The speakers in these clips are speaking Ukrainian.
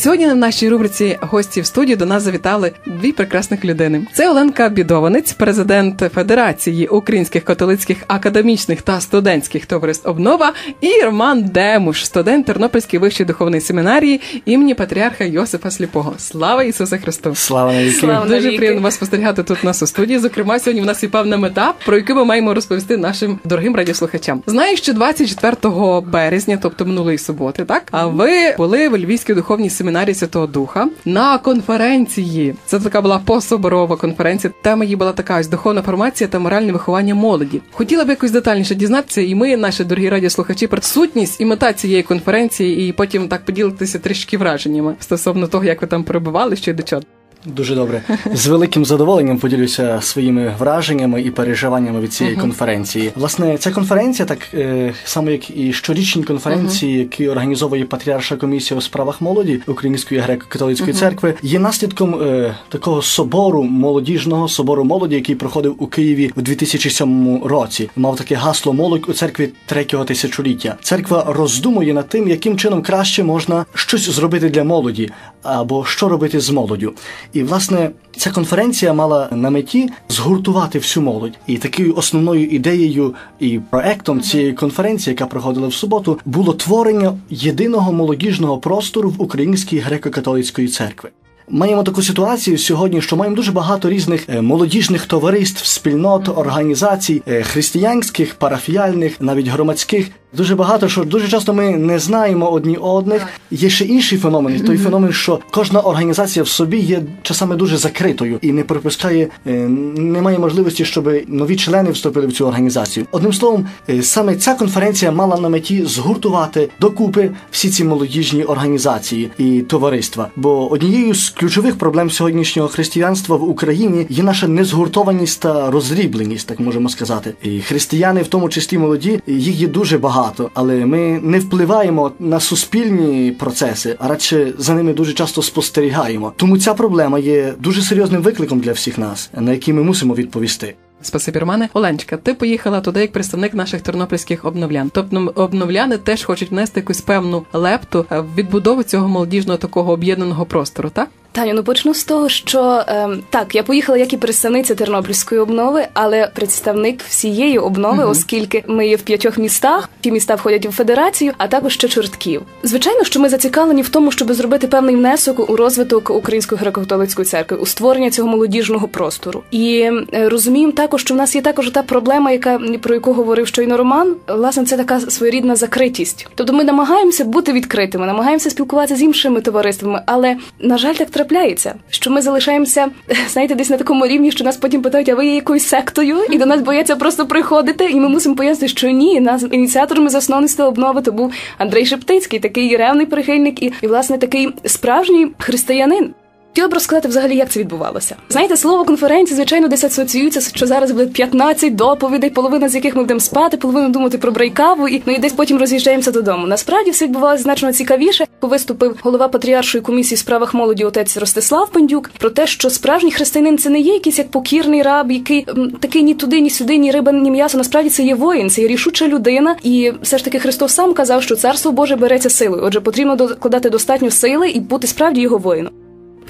Сьогодні в нашій рубриці гості в студії до нас завітали дві прекрасних людини. Це Оленка Бідованець, президент Федерації українських католицьких академічних та студентських товариств обнова, і Роман Демуш, студент Тернопільської вищої духовної семінарії імені патріарха Йосифа Сліпого. Слава Ісусу Христу! Слава навіки! Слава Дуже навіки. приємно вас спостерігати тут у нас у студії. Зокрема, сьогодні в нас є певна мета, про яку ми маємо розповісти нашим дорогим радіослухачам. Знаю, що 24 березня, тобто минулої суботи, так а ви були в Львівській духовній семінарії Святого Духа на конференції. Це така була пособорова конференція. Тема її була така ось духовна формація та моральне виховання молоді. Хотіла б якось детальніше дізнатися, і ми, наші дорогі радіослухачі, про сутність і мета цієї конференції, і потім так поділитися трішки враженнями стосовно того, як ви там перебували, що й до чого. Дуже добре. З великим задоволенням поділюся своїми враженнями і переживаннями від цієї конференції. Власне, ця конференція, так е, само як і щорічні конференції, які організовує Патріарша комісія у справах молоді Української греко-католицької церкви, є наслідком е, такого собору молодіжного собору молоді, який проходив у Києві у 2007 році. Мав таке гасло молодь у церкві третього тисячоліття. Церква роздумує над тим, яким чином краще можна щось зробити для молоді, або що робити з молоддю. І власне ця конференція мала на меті згуртувати всю молодь. І такою основною ідеєю і проектом цієї конференції, яка проходила в суботу, було творення єдиного молодіжного простору в Українській греко-католицької церкви. Маємо таку ситуацію сьогодні, що маємо дуже багато різних е, молодіжних товариств, спільнот, організацій, е, християнських, парафіяльних, навіть громадських. Дуже багато що дуже часто ми не знаємо одні одних. Є ще інший феномен. Той феномен, що кожна організація в собі є часами дуже закритою і не пропускає, е, немає можливості, щоб нові члени вступили в цю організацію. Одним словом, е, саме ця конференція мала на меті згуртувати докупи всі ці молодіжні організації і товариства. Бо однією з ключових проблем сьогоднішнього християнства в Україні є наша незгуртованість та розрібленість, так можемо сказати. І християни, в тому числі молоді, їх є дуже багато, але ми не впливаємо на суспільні процеси, а радше за ними дуже часто спостерігаємо. Тому ця проблема є дуже серйозним викликом для всіх нас, на який ми мусимо відповісти. Спасибі, Романе. Оленчика, ти поїхала туди як представник наших тернопільських обновлян. Тобто обновляни теж хочуть внести якусь певну лепту в відбудову цього молодіжного такого об'єднаного простору, так? Таню, ну почну з того, що ем, так, я поїхала як і представниця Тернопільської обнови, але представник всієї обнови, оскільки ми є в п'ятьох містах, ті міста входять у федерацію, а також ще чортків. Звичайно, що ми зацікавлені в тому, щоб зробити певний внесок у розвиток Української греко-католицької церкви, у створення цього молодіжного простору. І е, розуміємо також, що в нас є також та проблема, яка про яку говорив щойно Роман. Власне, це така своєрідна закритість. Тобто ми намагаємося бути відкритими, намагаємося спілкуватися з іншими товариствами, але на жаль, так трапляється, що ми залишаємося, знаєте, десь на такому рівні, що нас потім питають, а ви є якоюсь сектою, і до нас бояться просто приходити. І ми мусимо пояснити, що ні, нас ініціаторами засновництва обнови то був Андрей Шептицький, такий ревний прихильник і, і власне такий справжній християнин. Хотіла б розказати взагалі, як це відбувалося. Знаєте, слово конференції, звичайно, десь асоціюється, що зараз буде 15 доповідей, половина з яких ми будемо спати, половину думати про брейкаву, і ну і десь потім роз'їжджаємося додому. Насправді все відбувалося значно цікавіше. коли Виступив голова патріаршої комісії в справах молоді отець Ростислав Пендюк про те, що справжній християнин це не є якийсь як покірний раб, який м, такий ні туди, ні сюди, ні риба, ні м'ясо. Насправді це є воїн, це є рішуча людина. І все ж таки Христос сам казав, що царство Боже береться силою. Отже, потрібно докладати достатньо сили і бути справді його воїном.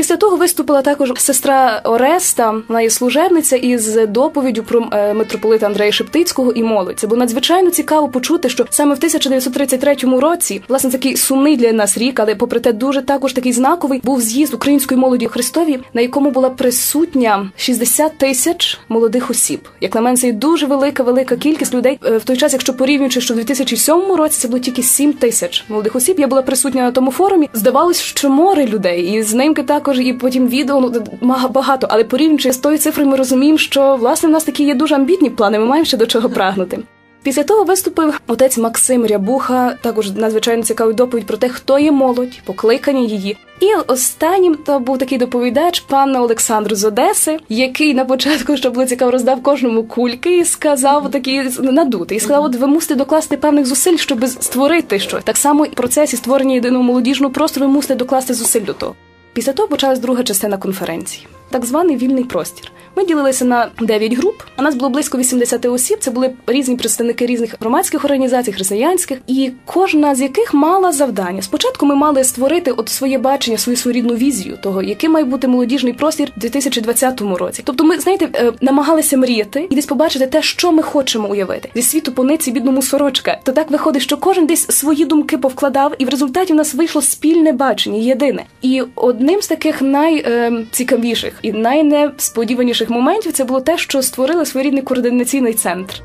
Після того виступила також сестра Ореста, вона є служебниця із доповіддю про е, митрополита Андрея Шептицького і молодь. Це було надзвичайно цікаво почути, що саме в 1933 році, власне, такий сумний для нас рік, але попри те, дуже також такий знаковий був з'їзд української молоді у Христові, на якому була присутня 60 тисяч молодих осіб. Як на мене, це дуже велика, велика кількість людей. Е, В той час, якщо порівнюючи, що в 2007 році це було тільки 7 тисяч молодих осіб. Я була присутня на тому форумі. Здавалось, що море людей, і знимки також, і потім відео ну багато. Але порівнюючи з тою цифрою, ми розуміємо, що власне в нас такі є дуже амбітні плани. Ми маємо ще до чого прагнути. Після того виступив отець Максим Рябуха, також надзвичайно цікавий доповідь про те, хто є молодь, покликання її. І останнім то був такий доповідач, пан Олександр з Одеси, який на початку, що було цікаво, роздав кожному кульки і сказав такі надути. І сказав: от ви мусите докласти певних зусиль, щоб створити щось. Так само і в процесі створення єдиного молодіжного простору ви мусите докласти зусиль до того. Після того почалась друга частина конференції. Так званий вільний простір. Ми ділилися на 9 груп. У нас було близько 80 осіб. Це були різні представники різних громадських організацій, християнських, і кожна з яких мала завдання. Спочатку ми мали створити от своє бачення, свою своєрідну візію того, який має бути молодіжний простір у 2020 році. Тобто, ми знаєте, е, намагалися мріяти і десь побачити те, що ми хочемо уявити зі світу пониці бідному сорочка. То так виходить, що кожен десь свої думки повкладав, і в результаті в нас вийшло спільне бачення, єдине. І одним з таких найцікавіших і найнесподіваніших моментів це було те, що створили своєрідний координаційний центр.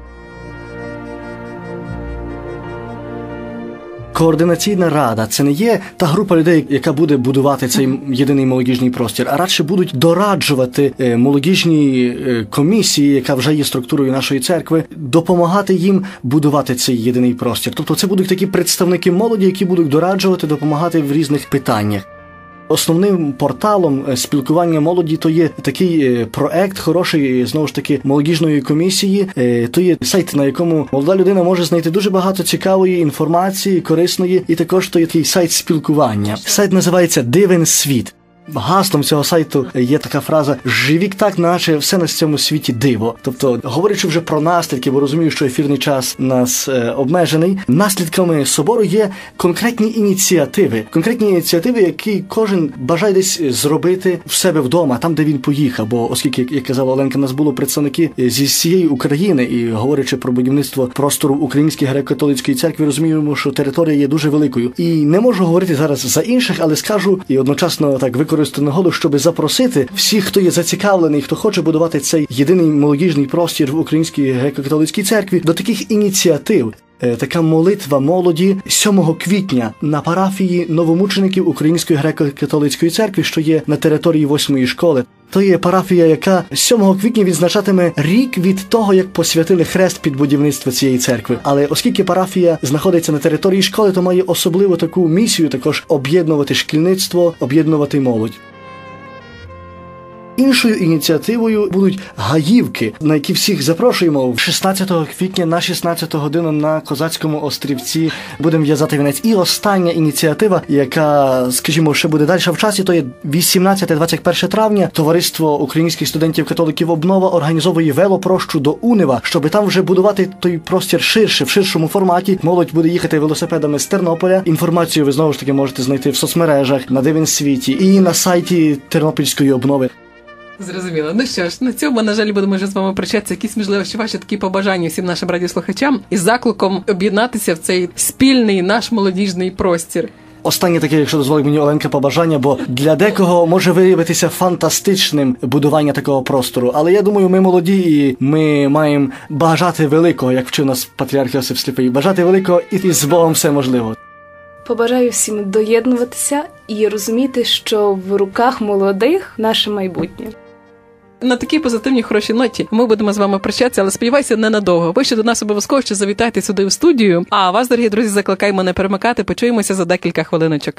Координаційна рада це не є та група людей, яка буде будувати цей єдиний молодіжний простір, а радше будуть дораджувати е, молодіжній е, комісії, яка вже є структурою нашої церкви, допомагати їм будувати цей єдиний простір. Тобто, це будуть такі представники молоді, які будуть дораджувати, допомагати в різних питаннях. Основним порталом е, спілкування молоді то є такий е, проект, хороший знову ж таки молодіжної комісії. Е, То є сайт, на якому молода людина може знайти дуже багато цікавої інформації, корисної, і також то є такий сайт спілкування. Сайт називається Дивен світ. Гаслом цього сайту є така фраза Живік так, наче все на цьому світі диво. Тобто, говорячи вже про наслідки, бо розумію, що ефірний час нас е, обмежений. Наслідками собору є конкретні ініціативи, конкретні ініціативи, які кожен бажає десь зробити в себе вдома, там де він поїхав. Бо оскільки як казала Оленка, нас було представники зі всієї України, і говорячи про будівництво простору Української греко-католицької церкви, розуміємо, що територія є дуже великою. І не можу говорити зараз за інших, але скажу і одночасно так використовую нагоду, щоб запросити всіх, хто є зацікавлений, хто хоче будувати цей єдиний молодіжний простір в Українській греко-католицькій церкві, до таких ініціатив. Е, Така молитва молоді 7 квітня на парафії новомучеників Української греко-католицької церкви, що є на території восьмої школи. То є парафія, яка 7 квітня відзначатиме рік від того, як посвятили хрест під будівництво цієї церкви. Але оскільки парафія знаходиться на території школи, то має особливу таку місію також об'єднувати шкільництво, об'єднувати молодь. Іншою ініціативою будуть гаївки, на які всіх запрошуємо 16 квітня на 16 годину на козацькому острівці. Будемо в'язати вінець. І остання ініціатива, яка, скажімо, ще буде далі в часі, то є 18-21 травня. Товариство українських студентів католиків обнова організовує велопрощу до Унева, щоб там вже будувати той простір ширше в ширшому форматі. Молодь буде їхати велосипедами з Тернополя. Інформацію ви знову ж таки можете знайти в соцмережах на Дивін світі і на сайті Тернопільської обнови. Зрозуміло. Ну що ж, на цьому, на жаль, будемо вже з вами прощатися. Якісь можливо, ще ваші такі побажання всім нашим радіослухачам із закликом об'єднатися в цей спільний наш молодіжний простір. Останнє таке, якщо дозволить мені Оленка, побажання, бо для декого може виявитися фантастичним будування такого простору. Але я думаю, ми молоді і ми маємо бажати великого, як вчив нас патріарх Йосип Сліпий, бажати великого і з Богом все можливо. Побажаю всім доєднуватися і розуміти, що в руках молодих наше майбутнє. На такій позитивній хорошій ноті ми будемо з вами прощатися, але сподівайся ненадовго. Ви ще до нас обов'язково ще завітайте сюди в студію. А вас, дорогі друзі, закликаємо не перемикати. Почуємося за декілька хвилиночок.